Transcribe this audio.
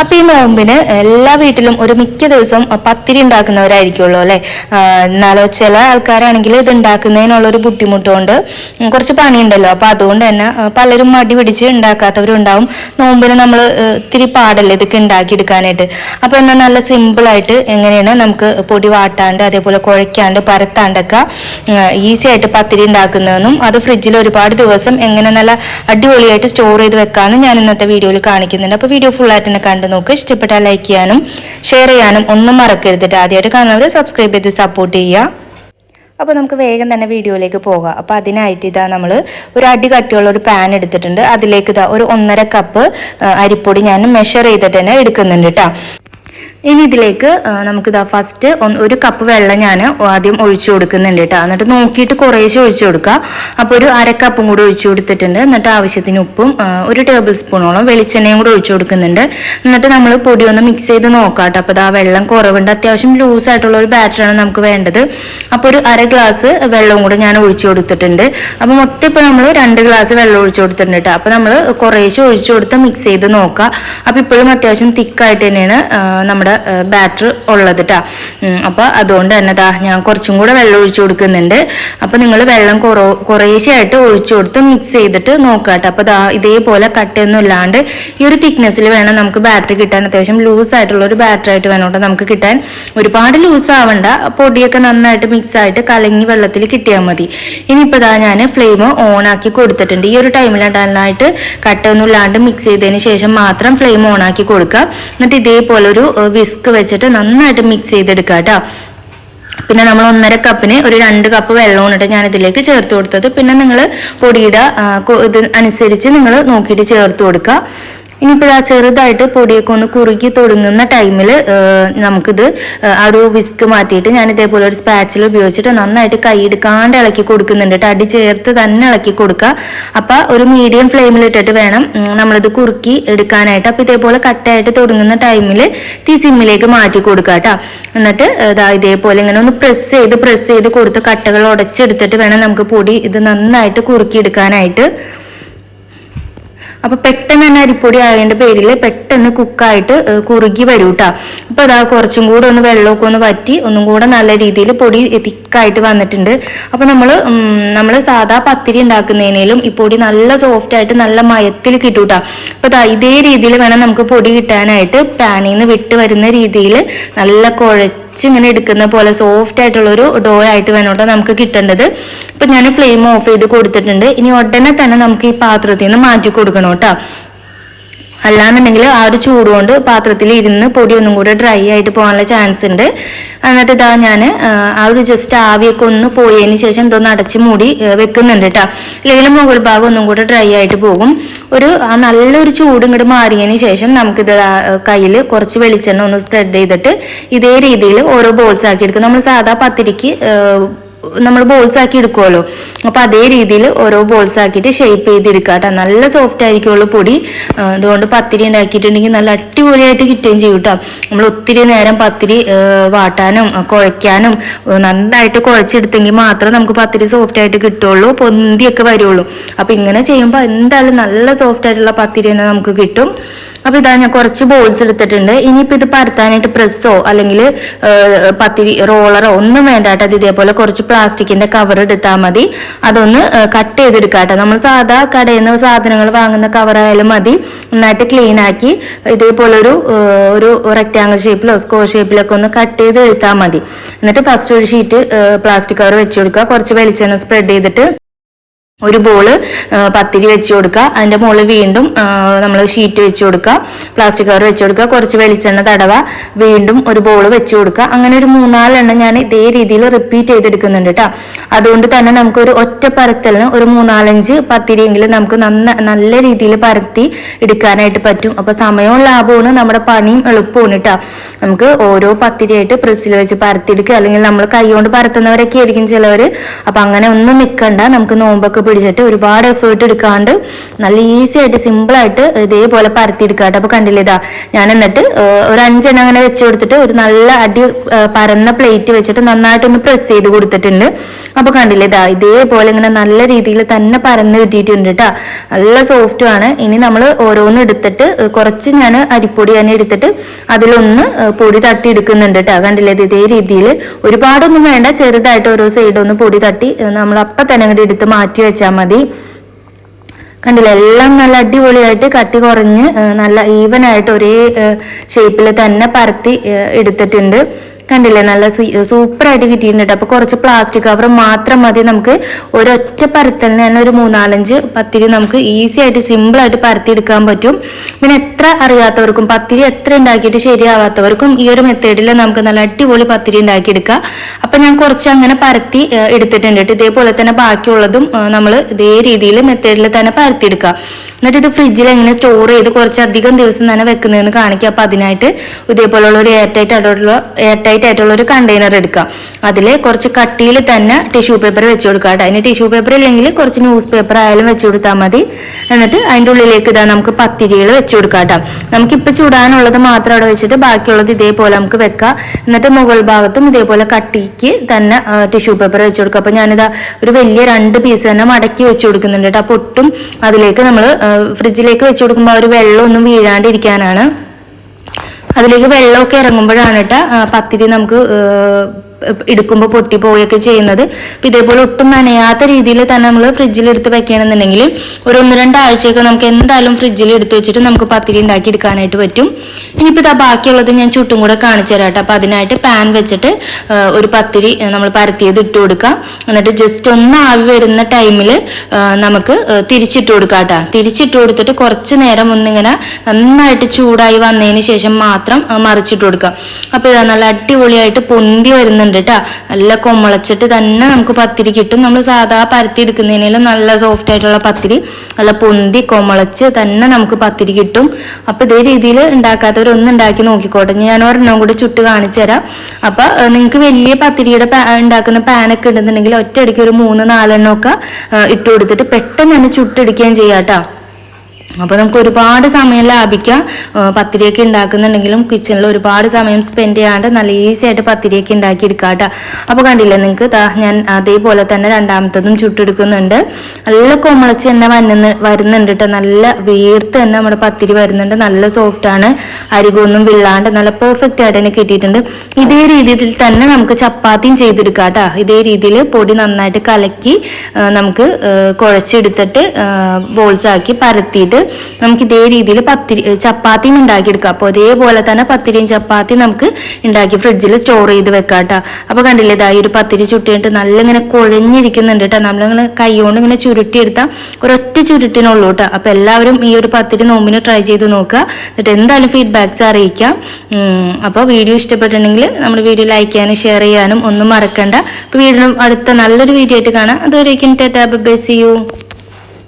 അപ്പം ഈ നോമ്പിന് എല്ലാ വീട്ടിലും ഒരു മിക്ക ദിവസം പത്തിരി ഉണ്ടാക്കുന്നവരായിരിക്കുമല്ലോ അല്ലേ? എന്നാലോ ചില ആൾക്കാരാണെങ്കിൽ ഇത് ഉണ്ടാക്കുന്നതിനുള്ള ഒരു ബുദ്ധിമുട്ടുകൊണ്ട് കുറച്ച് പണിയുണ്ടല്ലോ. അപ്പം അതുകൊണ്ട് തന്നെ പലരും മടി പിടിച്ച് ഉണ്ടാക്കാത്തവരുണ്ടാവും. നോമ്പിന് നമ്മൾ ഇത്തിരി പാടല്ലേ ഇതൊക്കെ ഉണ്ടാക്കിയെടുക്കാനായിട്ട്. അപ്പം എന്നാൽ നല്ല സിമ്പിളായിട്ട് എങ്ങനെയാണ് നമുക്ക് പൊടി വാട്ടാണ്ട് അതേപോലെ കുഴയ്ക്കാണ്ട് പരത്താണ്ടൊക്കെ ഈസി ആയിട്ട് പത്തിരി ഉണ്ടാക്കുന്നതെന്നും അത് ഫ്രിഡ്ജിൽ ഒരുപാട് ദിവസം എങ്ങനെ നല്ല അടിപൊളിയായിട്ട് സ്റ്റോർ ചെയ്ത് വെക്കാമെന്നും ഞാൻ ഇന്നത്തെ വീഡിയോയിൽ കാണിക്കുന്നുണ്ട്. അപ്പോൾ വീഡിയോ ഫുൾ ആയിട്ട് തന്നെ കണ്ട് നോക്ക് ഇഷ്ടപ്പെട്ടാൽ ലൈക്ക് ചെയ്യാനും ഷെയർ ചെയ്യാനും ഒന്നും മറക്കരുതിട്ട് ആദ്യമായിട്ട് കാണുന്നവർ സബ്സ്ക്രൈബ് ചെയ്ത് സപ്പോർട്ട് ചെയ്യുക. അപ്പോൾ നമുക്ക് വേഗം തന്നെ വീഡിയോയിലേക്ക് പോകാം. അപ്പോൾ അതിനായിട്ട് ഇതാ നമ്മൾ ഒരു അടി കട്ടിയുള്ള ഒരു പാൻ എടുത്തിട്ടുണ്ട്. അതിലേക്ക് ഇതാ ഒരു ഒന്നര കപ്പ് അരിപ്പൊടി ഞാൻ മെഷർ ചെയ്തിട്ട് തന്നെ എടുക്കുന്നുണ്ട് കേട്ടോ. ഇനി ഇതിലേക്ക് നമുക്ക് നമുക്കിതാ ഫസ്റ്റ് ഒരു കപ്പ് വെള്ളം ഞാൻ ആദ്യം ഒഴിച്ചു കൊടുക്കുന്നുണ്ട് കേട്ടോ. എന്നിട്ട് നോക്കിയിട്ട് കുറേശ്ശെ ഒഴിച്ചു കൊടുക്കുക. അപ്പോൾ ഒരു അര കപ്പും കൂടി ഒഴിച്ചു കൊടുത്തിട്ടുണ്ട്. എന്നിട്ട് ആവശ്യത്തിന് ഉപ്പും ഒരു ടേബിൾ സ്പൂണോളം വെളിച്ചെണ്ണയും കൂടി ഒഴിച്ചു കൊടുക്കുന്നുണ്ട്. എന്നിട്ട് നമ്മൾ പൊടി ഒന്ന് മിക്സ് ചെയ്ത് നോക്കാം കേട്ടോ. അപ്പോൾ ഇതാ വെള്ളം കുറവുണ്ട്. അത്യാവശ്യം ലൂസ് ആയിട്ടുള്ള ഒരു ബാറ്ററാണ് നമുക്ക് വേണ്ടത്. അപ്പോൾ ഒരു അര ഗ്ലാസ് വെള്ളം കൂടെ ഞാൻ ഒഴിച്ചു കൊടുത്തിട്ടുണ്ട്. അപ്പോൾ മൊത്തം ഇപ്പോൾ നമ്മൾ രണ്ട് ഗ്ലാസ് വെള്ളം ഒഴിച്ചു കൊടുത്തിട്ടുണ്ട് കേട്ടോ. അപ്പോൾ നമ്മൾ കുറേശ്ശെ ഒഴിച്ചു കൊടുത്ത് മിക്സ് ചെയ്ത് നോക്കുക അപ്പോൾ ഇപ്പോഴും അത്യാവശ്യം തിക്കായിട്ട് തന്നെയാണ് ആ, നമ്മുടെ ബാറ്റർ ഉള്ളത് കേട്ടോ അപ്പോൾ അതുകൊണ്ട് തന്നെ ദാ ഞാൻ കുറച്ചും കൂടെ വെള്ളം ഒഴിച്ചു കൊടുക്കുന്നുണ്ട്. അപ്പോൾ നിങ്ങൾ വെള്ളം കുറോ കുറേശ്ശെയായിട്ട് ഒഴിച്ചു കൊടുത്ത് മിക്സ് ചെയ്തിട്ട് നോക്കുക കേട്ടോ അപ്പോൾ ദാ ഇതേപോലെ കട്ടയൊന്നും ഇല്ലാണ്ട് ഈ ഒരു തിക്നെസ്സിൽ വേണം നമുക്ക് ബാറ്ററി കിട്ടാൻ. അത്യാവശ്യം ലൂസ് ആയിട്ടുള്ള ഒരു ബാറ്ററി ആയിട്ട് വേണം കേട്ടോ നമുക്ക് കിട്ടാൻ. ഒരുപാട് ലൂസ് ആവണ്ട. പൊടിയൊക്കെ നന്നായിട്ട് മിക്സ് ആയിട്ട് കലങ്ങി വെള്ളത്തിൽ കിട്ടിയാൽ മതി. ഇനിയിപ്പോൾ ദാ ഞാൻ ഫ്ലെയിം ഓൺ ആക്കി കൊടുത്തിട്ടുണ്ട്. ഈ ഒരു ടൈമിൽ നന്നായിട്ട് കട്ടയൊന്നും ഇല്ലാണ്ട് മിക്സ് ചെയ്തതിന് ശേഷം മാത്രം ഫ്ലെയിം ഓൺ ആക്കി കൊടുക്കുക എന്നിട്ട് ഇതേപോലെ ഒരു വിസ്ക് വെച്ചിട്ട് നന്നായിട്ട് മിക്സ് ചെയ്തെടുക്കുക കേട്ടോ പിന്നെ നമ്മൾ ഒന്നര കപ്പിന് ഒരു രണ്ട് കപ്പ് വെള്ളവും ഇട്ട് ഞാൻ ഇതിലേക്ക് ചേർത്ത് കൊടുത്തത്. പിന്നെ നിങ്ങൾ പൊടിയുടെ ഇത് അനുസരിച്ച് നിങ്ങൾ നോക്കിയിട്ട് ചേർത്ത് കൊടുക്കുക ഇനിയിപ്പോൾ ആ ചെറുതായിട്ട് പൊടിയൊക്കെ ഒന്ന് കുറുക്കി തുടങ്ങുന്ന ടൈമിൽ നമുക്കിത് ആ, ഒരു വിസ്ക് മാറ്റിയിട്ട് ഞാൻ ഇതേപോലെ ഒരു സ്പാച്ചിൽ ഉപയോഗിച്ചിട്ട് നന്നായിട്ട് കൈ എടുക്കാണ്ട് ഇളക്കി കൊടുക്കുന്നുണ്ട് കേട്ടോ. അടി ചേർത്ത് തന്നെ ഇളക്കി കൊടുക്കുക. അപ്പം ഒരു മീഡിയം ഫ്ലെയിമിൽ ഇട്ടിട്ട് വേണം നമ്മളിത് കുറുക്കി എടുക്കാനായിട്ട്. അപ്പം ഇതേപോലെ കട്ടായിട്ട് തുടങ്ങുന്ന ടൈമിൽ തീ സിമ്മിലേക്ക് മാറ്റി കൊടുക്കുക കേട്ടോ. എന്നിട്ട് ഇതാ ഇതേപോലെ ഇങ്ങനെ ഒന്ന് പ്രസ് ചെയ്ത് പ്രസ് ചെയ്ത് കൊടുത്ത് കട്ടകൾ ഉടച്ചെടുത്തിട്ട് വേണം നമുക്ക് പൊടി ഇത് നന്നായിട്ട് കുറുക്കി അപ്പൊ പെട്ടെന്ന് തന്നെ അരിപ്പൊടി ആയതിന്റെ പേരിൽ പെട്ടെന്ന് കുക്കായിട്ട് കുറുകി വരും കേട്ടോ അപ്പൊ അതാ കുറച്ചും കൂടെ ഒന്ന് വെള്ളമൊക്കെ ഒന്ന് വറ്റി ഒന്നും കൂടെ നല്ല രീതിയിൽ പൊടി തിക്കായിട്ട് വന്നിട്ടുണ്ട്. അപ്പൊ നമ്മൾ നമ്മൾ സാധാ പത്തിരി ഉണ്ടാക്കുന്നതിനേലും ഈ പൊടി നല്ല സോഫ്റ്റ് ആയിട്ട് നല്ല മയത്തിൽ കിട്ടും കേട്ടോ അപ്പൊ അതാ ഇതേ രീതിയിൽ വേണം നമുക്ക് പൊടി കിട്ടാനായിട്ട്. പാനിൽ നിന്ന് വിട്ട് വരുന്ന രീതിയിൽ നല്ല കുഴച്ച് ഇങ്ങനെ എടുക്കുന്ന പോലെ സോഫ്റ്റ് ആയിട്ടുള്ള ഒരു ഡോ ആയിട്ട് വേണം കേട്ടോ നമുക്ക് കിട്ടേണ്ടത്. ഇപ്പൊ ഞാൻ ഫ്ലെയിം ഓഫ് ചെയ്ത് കൊടുത്തിട്ടുണ്ട്. ഇനി ഉടനെ തന്നെ നമുക്ക് ഈ പാത്രത്തിൽ നിന്ന് മാറ്റി കൊടുക്കണം കേട്ടോ. അല്ലാന്നുണ്ടെങ്കിൽ ആ ഒരു ചൂട് കൊണ്ട് പാത്രത്തിൽ ഇരുന്ന് പൊടി ഒന്നും കൂടെ ഡ്രൈ ആയിട്ട് പോകാനുള്ള ചാൻസ് ഉണ്ട്. എന്നിട്ട് ഇതാ ഞാൻ ആ ഒരു ജസ്റ്റ് ആവിയൊക്കെ ഒന്ന് പോയതിന് ശേഷം ഇതൊന്ന് അടച്ച് മൂടി വെക്കുന്നുണ്ട് കേട്ടോ അല്ലെങ്കിൽ മുകൾ ഭാഗം ഒന്നും കൂടെ ഡ്രൈ ആയിട്ട് പോകും. ഒരു ആ നല്ലൊരു ചൂട് ഇങ്ങോട്ട് മാറിയതിന് ശേഷം നമുക്കിത് കയ്യിൽ കുറച്ച് വെളിച്ചെണ്ണ ഒന്ന് സ്പ്രെഡ് ചെയ്തിട്ട് ഇതേ രീതിയിൽ ഓരോ ബോൾസ് ആക്കി എടുക്കും. നമ്മൾ സാധാ പത്തിരിക്ക് നമ്മൾ ബോൾസ് ആക്കി എടുക്കുമല്ലോ അപ്പൊ അതേ രീതിയിൽ ഓരോ ബോൾസ് ആക്കിയിട്ട് ഷേപ്പ് ചെയ്തെടുക്കുക കേട്ടോ നല്ല സോഫ്റ്റ് ആയിരിക്കുള്ളൂ പൊടി. അതുകൊണ്ട് പത്തിരി ഉണ്ടാക്കിയിട്ടുണ്ടെങ്കിൽ നല്ല അടിപൊളിയായിട്ട് കിട്ടുകയും ചെയ്യും കേട്ടോ നമ്മൾ ഒത്തിരി നേരം പത്തിരി വാട്ടാനും കുഴയ്ക്കാനും നന്നായിട്ട് കുഴച്ചെടുത്തെങ്കിൽ മാത്രമേ നമുക്ക് പത്തിരി സോഫ്റ്റ് ആയിട്ട് കിട്ടുള്ളൂ പൊന്തിയൊക്കെ വരുള്ളൂ അപ്പൊ ഇങ്ങനെ ചെയ്യുമ്പോൾ എന്തായാലും നല്ല സോഫ്റ്റ് ആയിട്ടുള്ള പത്തിരി തന്നെ നമുക്ക് കിട്ടും. അപ്പൊ ഇതാ ഞാൻ കുറച്ച് ബോൾസ് എടുത്തിട്ടുണ്ട്. ഇനിയിപ്പോ ഇത് പരത്താനായിട്ട് പ്രസ്സോ അല്ലെങ്കിൽ പത്തിരി റോളറോ ഒന്നും വേണ്ട അത് ഇതേപോലെ കുറച്ച് പ്ലാസ്റ്റിക്കിന്റെ കവർ എടുത്താൽ മതി. അതൊന്ന് കട്ട്. ചെയ്തെടുക്കാട്ടോ നമ്മൾ സാധാ കടയിൽ നിന്ന് സാധനങ്ങൾ വാങ്ങുന്ന കവറായാലും മതി. നന്നായിട്ട് ക്ലീൻ ആക്കി ഇതേപോലെ ഒരു ഒരു റെക്റ്റാങ്കിൾ ഷേപ്പിലോ സ്ക്വയർ ഷേപ്പിലൊക്കെ ഒന്ന് കട്ട് ചെയ്ത് എടുത്താൽ മതി. എന്നിട്ട് ഫസ്റ്റ് ഒരു ഷീറ്റ് പ്ലാസ്റ്റിക് കവർ വെച്ച് കൊടുക്കുക. കുറച്ച് വെളിച്ചെണ്ണ സ്പ്രെഡ് ചെയ്തിട്ട് ഒരു ബോൾ പത്തിരി വെച്ച് കൊടുക്കുക. അതിന്റെ മുകളിൽ വീണ്ടും നമ്മൾ ഷീറ്റ് വെച്ച് കൊടുക്കുക. പ്ലാസ്റ്റിക് കവർ വെച്ച് കൊടുക്കുക. കുറച്ച് വെളിച്ചെണ്ണ തടവ. വീണ്ടും ഒരു ബോൾ വെച്ച് കൊടുക്കുക. അങ്ങനെ ഒരു മൂന്നാലെണ്ണം ഞാൻ ഇതേ രീതിയിൽ റിപ്പീറ്റ് ചെയ്തെടുക്കുന്നുണ്ട് കേട്ടോ അതുകൊണ്ട് തന്നെ നമുക്കൊരു ഒറ്റ പരത്തലിന് ഒരു മൂന്നാലഞ്ച് പത്തിരിയെങ്കിലും നമുക്ക് നന്ന നല്ല രീതിയിൽ പരത്തി എടുക്കാനായിട്ട് പറ്റും. അപ്പോൾ സമയവും ലാഭമാണ് നമ്മുടെ പണിയും എളുപ്പമാണ് കേട്ടോ നമുക്ക് ഓരോ പത്തിരിയായിട്ട് പ്രസ്സിൽ വെച്ച് പരത്തിയെടുക്കുക. അല്ലെങ്കിൽ നമ്മൾ കൈ കൊണ്ട് പരത്തുന്നവരൊക്കെ ആയിരിക്കും ചിലവർ അപ്പം അങ്ങനെ ഒന്നും നിൽക്കണ്ട. നമുക്ക് നോമ്പൊക്കെ പിടിച്ചിട്ട് ഒരുപാട് എഫേർട്ട് എടുക്കാണ്ട് നല്ല ഈസി ആയിട്ട് സിമ്പിൾ ആയിട്ട് ഇതേപോലെ പരത്തി എടുക്കാട്ടോ അപ്പൊ കണ്ടില്ലേ ഇതാ ഞാൻ എന്നിട്ട് ഒരു അഞ്ചെണ്ണം അങ്ങനെ വെച്ച് കൊടുത്തിട്ട് ഒരു നല്ല അടി പരന്ന പ്ലേറ്റ് വെച്ചിട്ട് നന്നായിട്ട് ഒന്ന് പ്രസ് ചെയ്ത് കൊടുത്തിട്ടുണ്ട്. അപ്പൊ കണ്ടില്ലേ ഇതാ ഇതേപോലെ ഇങ്ങനെ നല്ല രീതിയിൽ തന്നെ പരന്ന് കിട്ടിയിട്ടുണ്ട് കേട്ടോ നല്ല സോഫ്റ്റും ആണ്. ഇനി നമ്മൾ ഓരോന്ന് എടുത്തിട്ട് കുറച്ച് ഞാൻ അരിപ്പൊടി തന്നെ എടുത്തിട്ട് അതിലൊന്ന് പൊടി തട്ടി എടുക്കുന്നുണ്ട് കേട്ടോ കണ്ടില്ലേ ഇതേ രീതിയിൽ. ഒരുപാടൊന്നും വേണ്ട ചെറുതായിട്ട് ഓരോ സൈഡൊന്ന് പൊടി തട്ടി നമ്മൾ അപ്പം തന്നെ അങ്ങോട്ട് എടുത്ത് മാറ്റി വെച്ചാൽ മതി. കണ്ടില്ല എല്ലാം നല്ല അടിപൊളിയായിട്ട് കട്ടി കുറഞ്ഞ് നല്ല ഈവനായിട്ട് ഒരേ ഷേപ്പിൽ തന്നെ പരത്തി എടുത്തിട്ടുണ്ട്. കണ്ടില്ലേ? നല്ല സൂപ്പറായിട്ട് കിട്ടിയിട്ടുണ്ട് അപ്പോൾ അപ്പൊ കുറച്ച് പ്ലാസ്റ്റിക് കവർ മാത്രം മതി നമുക്ക്. ഒരൊറ്റ പരത്തലിന് തന്നെ ഒരു മൂന്നാലഞ്ച് പത്തിരി നമുക്ക് ഈസി ആയിട്ട് സിമ്പിൾ ആയിട്ട് പരത്തി എടുക്കാൻ പറ്റും. പിന്നെ എത്ര അറിയാത്തവർക്കും പത്തിരി എത്ര ഉണ്ടാക്കിയിട്ട് ശരിയാവാത്തവർക്കും ഈ ഒരു മെത്തേഡിൽ നമുക്ക് നല്ല അടിപൊളി പത്തിരി ഉണ്ടാക്കിയെടുക്കാം. അപ്പൊ ഞാൻ കുറച്ച് അങ്ങനെ പരത്തി എടുത്തിട്ടുണ്ട്. ഇതേപോലെ തന്നെ ബാക്കിയുള്ളതും നമ്മൾ ഇതേ രീതിയിൽ മെത്തേഡിൽ തന്നെ പരത്തിയെടുക്കുക എന്നിട്ട് ഇത് ഫ്രിഡ്ജിൽ എങ്ങനെ സ്റ്റോർ ചെയ്ത് കുറച്ചധികം ദിവസം തന്നെ വെക്കുന്നതെന്ന് കാണിക്കുക അപ്പൊ അതിനായിട്ട് ഇതേപോലുള്ള ഒരു എയർ ടൈറ്റ് ആയിട്ടുള്ള എയർ ടൈറ്റ് ആയിട്ടുള്ള ഒരു കണ്ടെയ്നർ എടുക്കുക അതിൽ കുറച്ച് കട്ടിയിൽ തന്നെ ടിഷ്യൂ പേപ്പർ വെച്ച് കൊടുക്കുക കേട്ടോ. അതിന് ടിഷ്യൂ പേപ്പർ ഇല്ലെങ്കിൽ കുറച്ച് ന്യൂസ് പേപ്പർ ആയാലും വെച്ച് കൊടുത്താൽ മതി. എന്നിട്ട് അതിന്റെ ഉള്ളിലേക്ക് ഇതാ നമുക്ക് പത്തിരികൾ വെച്ച് കൊടുക്കാം കേട്ടോ. നമുക്കിപ്പോൾ ചുടാനുള്ളത് മാത്രം അവിടെ വെച്ചിട്ട് ബാക്കിയുള്ളത് ഇതേപോലെ നമുക്ക് വെക്കാം. എന്നിട്ട് മുകൾ ഭാഗത്തും ഇതേപോലെ കട്ടിക്ക് തന്നെ ടിഷ്യൂ പേപ്പർ വെച്ച് കൊടുക്കുക അപ്പോൾ ഞാനിതാ ഒരു വലിയ രണ്ട് പീസ് തന്നെ മടക്കി വെച്ച് കൊടുക്കുന്നുണ്ട് കേട്ടോ. അപ്പോൾ ഒട്ടും അതിലേക്ക് നമ്മൾ ഫ്രിഡ്ജിലേക്ക് വെച്ച് കൊടുക്കുമ്പോൾ ആ ഒരു വെള്ളമൊന്നും വീഴാണ്ടിരിക്കാനാണ്. അതിലേക്ക് വെള്ളമൊക്കെ ഇറങ്ങുമ്പോഴാണ് കേട്ടോ പത്തിരി നമുക്ക് എടുക്കുമ്പോൾ പൊട്ടിപ്പോവുകയൊക്കെ ചെയ്യുന്നത്. അപ്പം ഇതേപോലെ ഒട്ടും നനയാത്ത രീതിയിൽ തന്നെ നമ്മൾ ഫ്രിഡ്ജിൽ എടുത്ത് വെക്കുകയാണെന്നുണ്ടെങ്കിൽ ഒരു ഒന്ന് രണ്ടാഴ്ചയൊക്കെ നമുക്ക് എന്തായാലും ഫ്രിഡ്ജിൽ എടുത്ത് വെച്ചിട്ട് നമുക്ക് പത്തിരി ഉണ്ടാക്കി എടുക്കാനായിട്ട് പറ്റും. ഇനിയിപ്പോൾ ഇതാ ബാക്കിയുള്ളത് ഞാൻ ചുട്ടും കൂടെ കാണിച്ചു തരാം കേട്ടോ. അപ്പം അതിനായിട്ട് പാൻ വെച്ചിട്ട് ഒരു പത്തിരി നമ്മൾ പരത്തിയത് ഇട്ട് കൊടുക്കാം എന്നിട്ട് ജസ്റ്റ് ഒന്ന് ആവി വരുന്ന ടൈമിൽ നമുക്ക് തിരിച്ചിട്ട് കൊടുക്കാം കേട്ടോ. തിരിച്ചിട്ട് കൊടുത്തിട്ട് കുറച്ച് നേരം ഒന്നിങ്ങനെ നന്നായിട്ട് ചൂടായി വന്നതിന് ശേഷം മാത്രം മറിച്ചിട്ട് കൊടുക്കാം അപ്പോൾ ഇതാ നല്ല അടിപൊളിയായിട്ട് പൊന്തി വരുന്നുണ്ട് കേട്ടോ നല്ല കൊമ്മളച്ചിട്ട് തന്നെ നമുക്ക് പത്തിരി കിട്ടും. നമ്മൾ സാധാ പരത്തി എടുക്കുന്നതിനേലും നല്ല സോഫ്റ്റ് ആയിട്ടുള്ള പത്തിരി നല്ല പൊന്തി കൊമ്മളച്ച് തന്നെ നമുക്ക് പത്തിരി കിട്ടും. അപ്പോൾ ഇതേ രീതിയിൽ ഉണ്ടാക്കാത്തവരൊന്നും ഉണ്ടാക്കി നോക്കിക്കോട്ടെ. ഞാൻ ഒരെണ്ണം കൂടി ചുട്ട് കാണിച്ചു തരാം. അപ്പോൾ നിങ്ങൾക്ക് വലിയ പത്തിരിയുടെ ഉണ്ടാക്കുന്ന പാനൊക്കെ ഉണ്ടെന്നുണ്ടെങ്കിൽ ഒറ്റയടിക്ക് ഒരു മൂന്ന് നാലെണ്ണം ഒക്കെ കൊടുത്തിട്ട് പെട്ടെന്ന് തന്നെ ചുട്ടെടുക്കുകയും ചെയ്യാം കേട്ടോ. അപ്പോൾ നമുക്ക് ഒരുപാട് സമയം ലാഭിക്കാം. പത്തിരിയൊക്കെ ഉണ്ടാക്കുന്നുണ്ടെങ്കിലും കിച്ചണിൽ ഒരുപാട് സമയം സ്പെൻഡ് ചെയ്യാണ്ട് നല്ല ഈസി ആയിട്ട് പത്തിരിയൊക്കെ ഉണ്ടാക്കി കേട്ടോ അപ്പോൾ കണ്ടില്ലേ നിങ്ങൾക്ക് ഞാൻ അതേപോലെ തന്നെ രണ്ടാമത്തതും ചുട്ടെടുക്കുന്നുണ്ട്. നല്ല കൊമളച്ച് തന്നെ വരുന്ന വരുന്നുണ്ട് കേട്ടോ നല്ല വീർത്ത് തന്നെ നമ്മുടെ പത്തിരി വരുന്നുണ്ട്. നല്ല സോഫ്റ്റ് ആണ്. അരികൊന്നും വിള്ളാണ്ട് നല്ല പെർഫെക്റ്റ് ആയിട്ട് തന്നെ കിട്ടിയിട്ടുണ്ട്. ഇതേ രീതിയിൽ തന്നെ നമുക്ക് ചപ്പാത്തിയും ചെയ്തെടുക്കാം കേട്ടോ ഇതേ രീതിയിൽ പൊടി നന്നായിട്ട് കലക്കി നമുക്ക് കുഴച്ചെടുത്തിട്ട് ബോൾസ് ആക്കി പരത്തിയിട്ട് നമുക്ക് ഇതേ രീതിയിൽ പത്തിരി ചപ്പാത്തിയും ഉണ്ടാക്കിയെടുക്കാം. അപ്പോൾ ഒരേപോലെ തന്നെ പത്തിരിയും ചപ്പാത്തിയും നമുക്ക് ഉണ്ടാക്കി ഫ്രിഡ്ജിൽ സ്റ്റോർ ചെയ്ത് വെക്കാം കേട്ടോ അപ്പോൾ കണ്ടില്ലേ ഇതായി ഒരു പത്തിരി ചുട്ടിയിട്ട് നല്ല ഇങ്ങനെ കുഴഞ്ഞിരിക്കുന്നുണ്ട് കേട്ടോ നമ്മളിങ്ങനെ കൈകൊണ്ട് ഇങ്ങനെ ചുരുട്ടിയെടുത്താൽ ഒരൊറ്റ ചുരുട്ടിനുള്ളൂ കേട്ടോ അപ്പോൾ എല്ലാവരും ഈ ഒരു പത്തിരി നോമ്പിന് ട്രൈ ചെയ്ത് നോക്കുക. എന്നിട്ട് എന്തായാലും ഫീഡ്ബാക്ക്സ് അറിയിക്കാം. അപ്പോൾ വീഡിയോ ഇഷ്ടപ്പെട്ടിട്ടുണ്ടെങ്കിൽ നമ്മുടെ വീഡിയോ ലൈക്ക് ചെയ്യാനും ഷെയർ ചെയ്യാനും ഒന്നും മറക്കണ്ട. അപ്പോൾ വീണ്ടും അടുത്ത നല്ലൊരു വീഡിയോ ആയിട്ട് കാണാം. അതുവരേക്കും ടാറ്റാ ബൈ സി